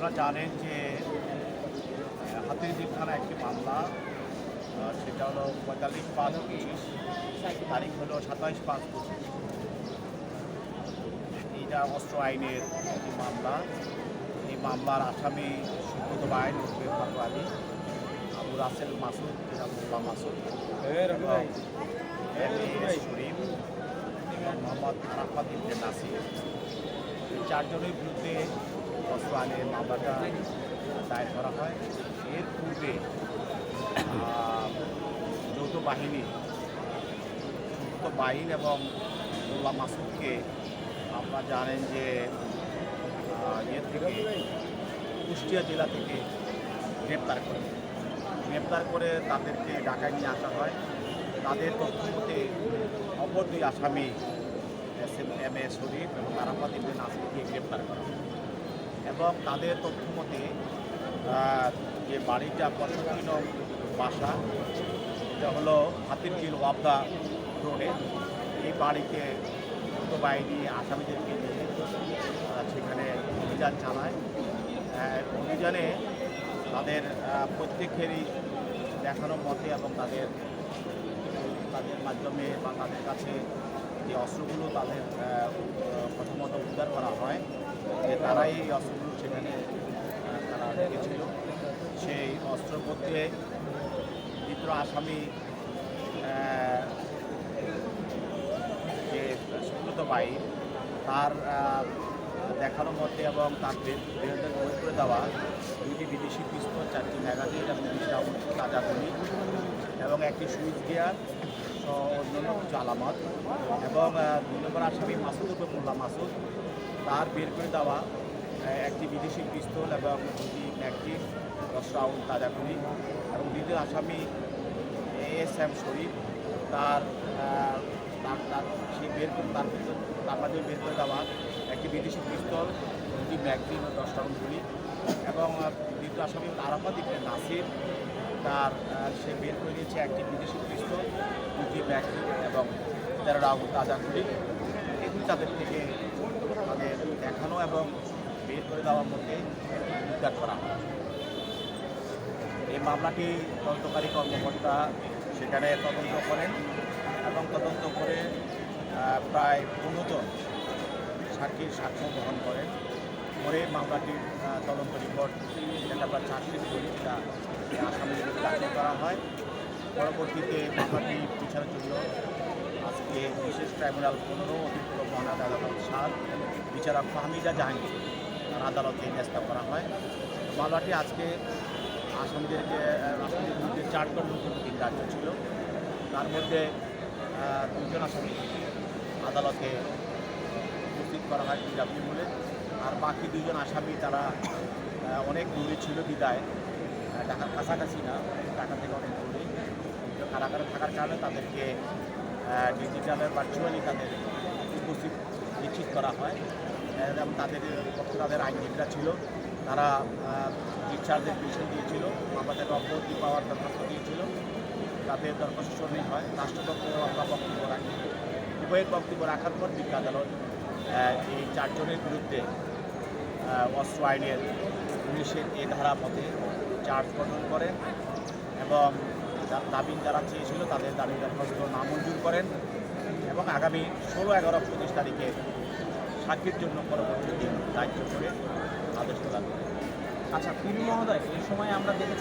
আপনারা জানেন যে হাতিরঝিল থানা একটি মামলা সেটা হলো পঁয়তাল্লিশ পাঁচ পঁচিশ তারিখ হলো সাতাইশ পাঁচ পঁচিশ। এইটা অস্ত্র আইনের একটি মামলা। এই মামলার আসামি সুব্রত বাইন আলী আবু রাসেল মাসুদ মোল্লা মাসুদ শরীফ মোহাম্মদ আরাফাত ইবনে নাসির। এই চারজনের বিরুদ্ধে অস্ত্র আইনের মামলাটা দায়ের করা হয়। এর পূর্বে যৌথ বাহিনী যৌথ বাহিন এবং মোল্লা মাসুদকে আপনারা জানেন যে ইয়ে থেকে, কুষ্টিয়া জেলা থেকে গ্রেপ্তার করে। গ্রেপ্তার করে তাদেরকে ঢাকায় নিয়ে আসা হয়। তাদের তথ্য মতে অপর দুই আসামি S M M A Sharif এবং আরাফাত ইবনে গ্রেপ্তার করা হয়। এবং তাদের তথ্য মতে যে বাড়িটা নং বাসা, এটা হলো হাতিরঝিল ওয়াবদা রোডে। এই বাড়িতে বাহিনী আসামিদেরকে নিয়ে সেখানে অভিযান চালায়। অভিযানে তাদের প্রত্যেকেরই দেখানো মতে এবং তাদের তাদের মাধ্যমে বা তাদের কাছে যে অস্ত্রগুলো তাদের প্রথমত উদ্ধার করা হয় যে তারাই এই অস্ত্রগুলো সেখানে তারা রেখেছিল। সেই অস্ত্রের মধ্যে দ্বিতীয় আসামি যে সুব্রত বাই তার আহ, দেখানো মতে এবং তার বিরুদ্ধে বই করে দেওয়া দুইটি বিদেশি পিস্তল চারটি ম্যাগাজিন এবং বিশ রাউন্ড তাজা গুলি এবং একটি সুইচ গিয়ার। সহ অন্যান্য কিছু আলামত এবং দুই নম্বর আসামি মাসুদ উপর মোল্লা মাসুদ, তার বের করে দেওয়া একটি বিদেশি পিস্তল এবং দুটি ম্যাগজিন দশ রাউন্ড তাজা গুলি এবং দ্বিতীয় আসামি এস এম শরীফ, তার তার সেই বের করে, তার তার মাঝে বের করে দেওয়া, একটি বিদেশি পিস্তল, দুটি ম্যাগজিন ও দশ রাউন্ড গুলি এবং দ্বিতীয় আসামি আরাফাত ইবনে নাসির তার সে বের করে দিয়েছে একটি বিদেশি পিস্তল দুটি ম্যাগজিন এবং তেরো রাউন্ড তাজা গুলি। এগুলি তাদের থেকে তাদের দেখানো এবং বের করে দেওয়ার মধ্যে উদ্ধার করা। এই মামলাটি তদন্তকারী কর্মকর্তা সেখানে তদন্ত করেন এবং তদন্ত করে প্রায় পনেরো সাক্ষীর সাক্ষ্য গ্রহণ করেন। করে মামলাটির তদন্ত রিপোর্ট যেটা আমরা চার্জশিট করি সেটা বিরুদ্ধে দাখিল করা হয়, পরবর্তীতে মামলাটি বিচারের জন্য আজকে বিশেষ ট্রাইব্যুনাল পনেরো অতিরিক্ত মহান আদালত সাত, বিচারক ফাহমিদা জাহাঙ্গীর আদালতে ন্যস্ত করা হয়। মামলাটি আজকে আসামিদেরকে, আসামিদের বিরুদ্ধে চারজন তিন রাজ্য ছিল। তার মধ্যে দুজন আসামি আদালতে উপস্থিত করা হয় পিডাব্লিউ বলে। আর বাকি দুজন আসামি তারা অনেক দূরে ছিল বিদায়। ঢাকার কাছাকাছি না ঢাকা থেকে অনেক দূরে। কারাগারে থাকার কারণে তাদেরকে ডিজিটালে ভার্চুয়ালি তাদের উপস্থিত, নিশ্চিত করা হয়। এবং তাদের পক্ষে তাদের আইনজীবীরা ছিল। তারা ডিসচার্জের পিছন দিয়েছিল আমাদের অব্যাহতি পাওয়ার দরখাস্ত দিয়েছিল। তাদের দরখাস্ত শুনানি হয়। রাষ্ট্রপক্ষ আমরা বক্তব্য রাখি। উভয়ের বক্তব্য রাখার পর বিজ্ঞ আদালত এই চারজনের বিরুদ্ধে অস্ত্র আইনের পুলিশের এ ধারা মতে চার্জ গঠন করেন এবং দাবি যারা চেয়েছিল তাদের দাবি দরখাস্ত নামঞ্জুর করেন এবং আগামী ষোলো এগারো পঁচিশ তারিখে সাক্ষীর জন্য পরবর্তী দিন দায়িত্ব করে আদেশ প্রদান করেন। আচ্ছা পিবি মহোদয়, এই সময় আমরা দেখেছি